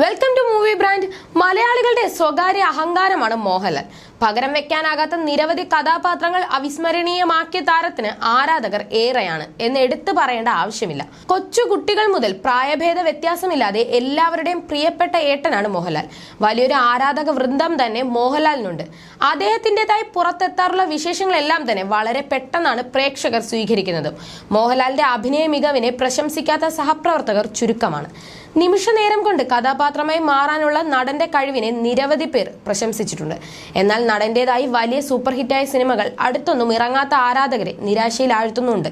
Welcome to movie brand മലയാളികളുടെ സ്വകാര്യ അഹങ്കാരമാണ് മോഹൻലാൽ. പകരം വെക്കാനാകാത്ത നിരവധി കഥാപാത്രങ്ങൾ അവിസ്മരണീയമാക്കിയ താരത്തിന് ആരാധകർ ഏറെയാണ് എന്ന് എടുത്തു പറയേണ്ട ആവശ്യമില്ല. കൊച്ചു കുട്ടികൾ മുതൽ പ്രായഭേദ വ്യത്യാസമില്ലാതെ എല്ലാവരുടെയും പ്രിയപ്പെട്ട ഏട്ടനാണ് മോഹൻലാൽ. വലിയൊരു ആരാധക വൃന്ദം തന്നെ മോഹൻലാലിനുണ്ട്. അദ്ദേഹത്തിന്റെതായി പുറത്തെത്താറുള്ള വിശേഷങ്ങളെല്ലാം തന്നെ വളരെ പെട്ടെന്നാണ് പ്രേക്ഷകർ സ്വീകരിക്കുന്നത്. മോഹൻലാലിന്റെ അഭിനയ മികവിനെ പ്രശംസിക്കാത്ത സഹപ്രവർത്തകർ ചുരുക്കമാണ്. നിമിഷ നേരം കൊണ്ട് കഥാപാത്രമായി മാറാനുള്ള നടന്റെ കഴിവിനെ നിരവധി പേർ പ്രശംസിച്ചിട്ടുണ്ട്. എന്നാൽ നടന്റേതായി വലിയ സൂപ്പർ ഹിറ്റായ സിനിമകൾ അടുത്തൊന്നും ഇറങ്ങാത്ത ആരാധകരെ നിരാശയിലാഴ്ത്തുന്നുണ്ട്.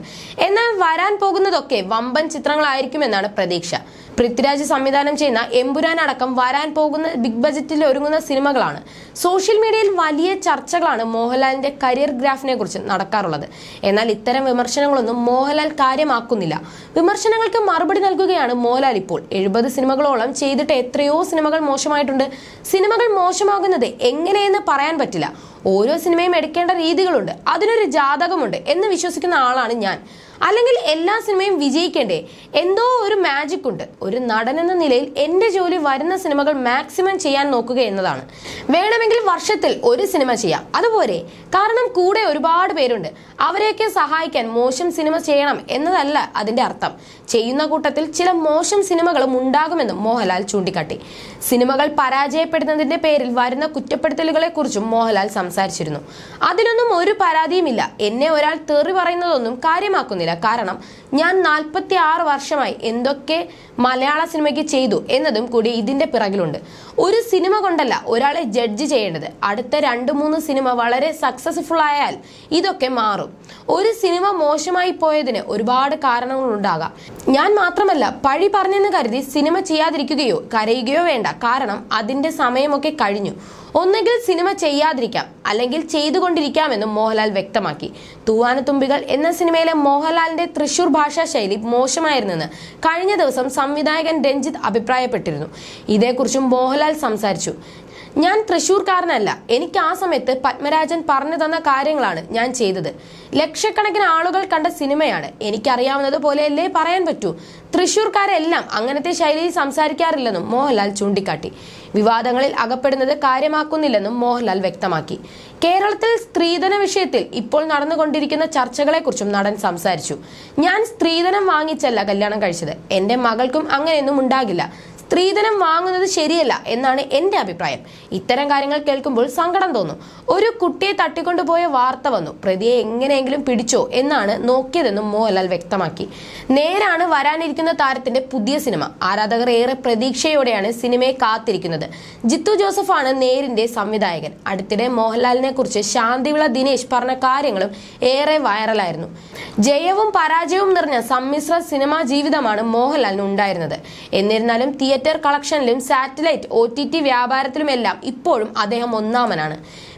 എന്നാൽ വരാൻ പോകുന്നതൊക്കെ വമ്പൻ ചിത്രങ്ങളായിരിക്കുമെന്നാണ് പ്രതീക്ഷ. പൃഥ്വിരാജ് സംവിധാനം ചെയ്യുന്ന എമ്പുരാൻ അടക്കം വരാൻ പോകുന്ന ബിഗ് ബജറ്റിൽ ഒരുങ്ങുന്ന സിനിമകളാണ്. സോഷ്യൽ മീഡിയയിൽ വലിയ ചർച്ചകളാണ് മോഹൻലാലിന്റെ കരിയർ ഗ്രാഫിനെ കുറിച്ച് നടക്കാറുള്ളത്. എന്നാൽ ഇത്തരം വിമർശനങ്ങളൊന്നും മോഹൻലാൽ കാര്യമാക്കുന്നില്ല. വിമർശനങ്ങൾക്ക് മറുപടി നൽകുകയാണ് മോഹൻലാൽ ഇപ്പോൾ. എഴുപത് സിനിമകളോളം ചെയ്തിട്ട് എത്രയോ സിനിമകൾ മോശമായിട്ടുണ്ട്. സിനിമകൾ മോശമാകുന്നത് എങ്ങനെയെന്ന് പറയാൻ പറ്റില്ല. ഓരോ സിനിമയും എടുക്കേണ്ട രീതികളുണ്ട്. അതിനൊരു ജാതകമുണ്ട് എന്ന് വിശ്വസിക്കുന്ന ആളാണ് ഞാൻ. അല്ലെങ്കിൽ എല്ലാ സിനിമയും വിജയിക്കണ്ടേ? എന്തോ ഒരു മാജിക് ഉണ്ട്. ഒരു നടൻ എന്ന നിലയിൽ എന്റെ ജോലി വരുന്ന സിനിമകൾ മാക്സിമം ചെയ്യാൻ നോക്കുക എന്നതാണ്. വേണമെങ്കിൽ വർഷത്തിൽ ഒരു സിനിമ ചെയ്യാം. അതുപോലെ കാരണം കൂടെ ഒരുപാട് പേരുണ്ട്. അവരെയൊക്കെ സഹായിക്കാൻ മോശം സിനിമ ചെയ്യണം എന്നതല്ല അതിന്റെ അർത്ഥം. ചെയ്യുന്ന കൂട്ടത്തിൽ ചില മോശം സിനിമകളും ഉണ്ടാകുമെന്നും മോഹൻലാൽ ചൂണ്ടിക്കാട്ടി. സിനിമകൾ പരാജയപ്പെടുന്നതിന്റെ പേരിൽ വരുന്ന കുറ്റപ്പെടുത്തലുകളെ കുറിച്ചും മോഹൻലാൽ സംസാരിച്ചിരുന്നു. അതിലൊന്നും ഒരു പരാതിയുമില്ല. എന്നെ ഒരാൾ തെറി പറയുന്നതൊന്നും കാര്യമാക്കുന്നില്ല. കാരണം ഞാൻ നാൽപ്പത്തി ആറ് വർഷമായി എന്തൊക്കെ മലയാള സിനിമയ്ക്ക് ചെയ്തു എന്നതും കൂടി ഇതിന്റെ പിറകിലുണ്ട്. ഒരു സിനിമ കൊണ്ടല്ല ഒരാളെ ജഡ്ജ് ചെയ്യേണ്ടത്. അടുത്ത രണ്ട് മൂന്ന് സിനിമ വളരെ സക്സസ്ഫുൾ ആയാൽ ഇതൊക്കെ മാറും. ഒരു സിനിമ മോശമായി പോയതിന് ഒരുപാട് കാരണങ്ങളുണ്ടാകാം ഞാൻ മാത്രമല്ല പഴി പറഞ്ഞെന്ന് കരുതി സിനിമ ചെയ്യാതിരിക്കുകയോ കരയുകയോ വേണ്ട. കാരണം അതിന്റെ സമയമൊക്കെ കഴിഞ്ഞു. ഒന്നുകിൽ സിനിമ ചെയ്യാതിരിക്കാം അല്ലെങ്കിൽ ചെയ്തുകൊണ്ടിരിക്കാമെന്നും മോഹൻലാൽ വ്യക്തമാക്കി. തൂവാനത്തുമ്പികൾ എന്ന സിനിമയിലെ മോഹൻലാലിന്റെ തൃശൂർ ഭാഷാ ശൈലി മോശമായിരുന്നെന്ന് കഴിഞ്ഞ ദിവസം സംവിധായകൻ രഞ്ജിത്ത് അഭിപ്രായപ്പെട്ടിരുന്നു. ഇതേക്കുറിച്ചും മോഹൻലാൽ സംസാരിച്ചു. ഞാൻ തൃശ്ശൂർക്കാരനല്ല എനിക്ക് ആ സമയത്ത് പത്മരാജൻ പറഞ്ഞു തന്ന കാര്യങ്ങളാണ് ഞാൻ ചെയ്തത്. ലക്ഷക്കണക്കിന് ആളുകൾ കണ്ട സിനിമയാണ്. എനിക്കറിയാവുന്നത് പോലെയല്ലേ പറയാൻ പറ്റൂ. തൃശ്ശൂർക്കാരെല്ലാം അങ്ങനത്തെ ശൈലിയിൽ സംസാരിക്കാറില്ലെന്നും മോഹൻലാൽ ചൂണ്ടിക്കാട്ടി. വിവാദങ്ങളിൽ അകപ്പെടുന്നത് കാര്യമാക്കുന്നില്ലെന്നും മോഹൻലാൽ വ്യക്തമാക്കി. കേരളത്തിൽ സ്ത്രീധന വിഷയത്തിൽ ഇപ്പോൾ നടന്നുകൊണ്ടിരിക്കുന്ന ചർച്ചകളെക്കുറിച്ചും നടൻ സംസാരിച്ചു. ഞാൻ സ്ത്രീധനം വാങ്ങിച്ചല്ല കല്യാണം കഴിച്ചത്. എന്റെ മകൾക്കും അങ്ങനെയൊന്നും ഉണ്ടാകില്ല. സ്ത്രീധനം വാങ്ങുന്നത് ശരിയല്ല എന്നാണ് എന്റെ അഭിപ്രായം. ഇത്തരം കാര്യങ്ങൾ കേൾക്കുമ്പോൾ സങ്കടം തോന്നും. ഒരു കുട്ടിയെ തട്ടിക്കൊണ്ടുപോയ വാർത്ത വന്നു. പ്രതിയെ എങ്ങനെയെങ്കിലും പിടിച്ചോ എന്നാണ് നോക്കിയതെന്നും മോഹൻലാൽ വ്യക്തമാക്കി. നേരാണ് വരാനിരിക്കുന്ന താരത്തിന്റെ പുതിയ സിനിമ. ആരാധകർ ഏറെ പ്രതീക്ഷയോടെയാണ് സിനിമയെ കാത്തിരിക്കുന്നത്. ജിത്തു ജോസഫാണ് നേരിന്റെ സംവിധായകൻ. അടുത്തിടെ മോഹൻലാലിനെ കുറിച്ച് ശാന്തിവിള ദിനേശ് പറഞ്ഞ കാര്യങ്ങളും ഏറെ വൈറലായിരുന്നു. ജയവും പരാജയവും നിറഞ്ഞ സമ്മിശ്ര സിനിമാ ജീവിതമാണ് മോഹൻലാലിന് ഉണ്ടായിരുന്നത് എന്നിരുന്നാലും തിയേറ്റർ കളക്ഷനിലും സാറ്റലൈറ്റ് ഒ ടി ടി വ്യാപാരത്തിലുമെല്ലാം ഇപ്പോഴും അദ്ദേഹം ഒന്നാമനാണ്.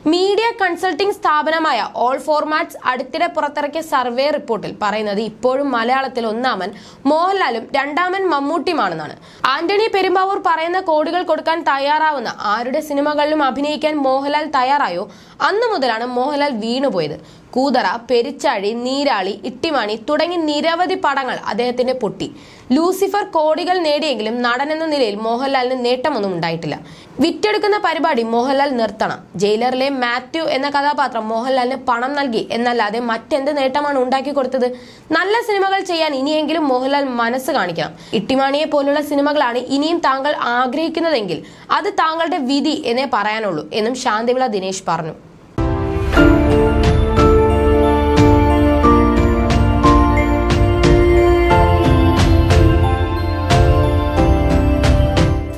മീഡിയ കൺസൾട്ടിംഗ് സ്ഥാപനമായ ഓൾ ഫോർമാറ്റ്സ് അടുത്തിടെ പുറത്തിറക്കിയ സർവേ റിപ്പോർട്ടിൽ പറയുന്നത് ഇപ്പോഴും മലയാളത്തിൽ ഒന്നാമൻ മോഹൻലാലും രണ്ടാമൻ മമ്മൂട്ടിയുമാണെന്നാണ്. ആന്റണി പെരുമ്പാവൂർ പറയുന്ന കോടികൾ കൊടുക്കാൻ തയ്യാറാവുന്ന ആരുടെ സിനിമകളിലും അഭിനയിക്കാൻ മോഹൻലാൽ തയ്യാറായോ? അന്നു മുതലാണ് മോഹൻലാൽ വീണുപോയത്. കൂതറ പെരിച്ചാഴി നീരാളി ഇട്ടിമാണി തുടങ്ങി നിരവധി പടങ്ങൾ അദ്ദേഹത്തിന്റെ പൊട്ടി. ലൂസിഫർ കോടികൾ നേടിയെങ്കിലും നടൻ എന്ന നിലയിൽ മോഹൻലാലിന് നേട്ടമൊന്നും ഉണ്ടായിട്ടില്ല. വിറ്റെടുക്കുന്ന പരിപാടി മോഹൻലാൽ നിർത്തണം. ജയിലറിലെ മാത്യു എന്ന കഥാപാത്രം മോഹൻലാലിന് പണം നൽകി. എന്നല്ലാതെ മറ്റെന്ത് നേട്ടമാണ് ഉണ്ടാക്കി കൊടുത്തത്? നല്ല സിനിമകൾ ചെയ്യാൻ ഇനിയെങ്കിലും മോഹൻലാൽ മനസ്സ് കാണിക്കണം. ഇട്ടിമാണിയെ പോലുള്ള സിനിമകളാണ് ഇനിയും താങ്കൾ ആഗ്രഹിക്കുന്നതെങ്കിൽ അത് താങ്കളുടെ വിധി എന്നേ പറയാനുള്ളൂ എന്നും ശാന്തിവിള ദിനേശ് പറഞ്ഞു.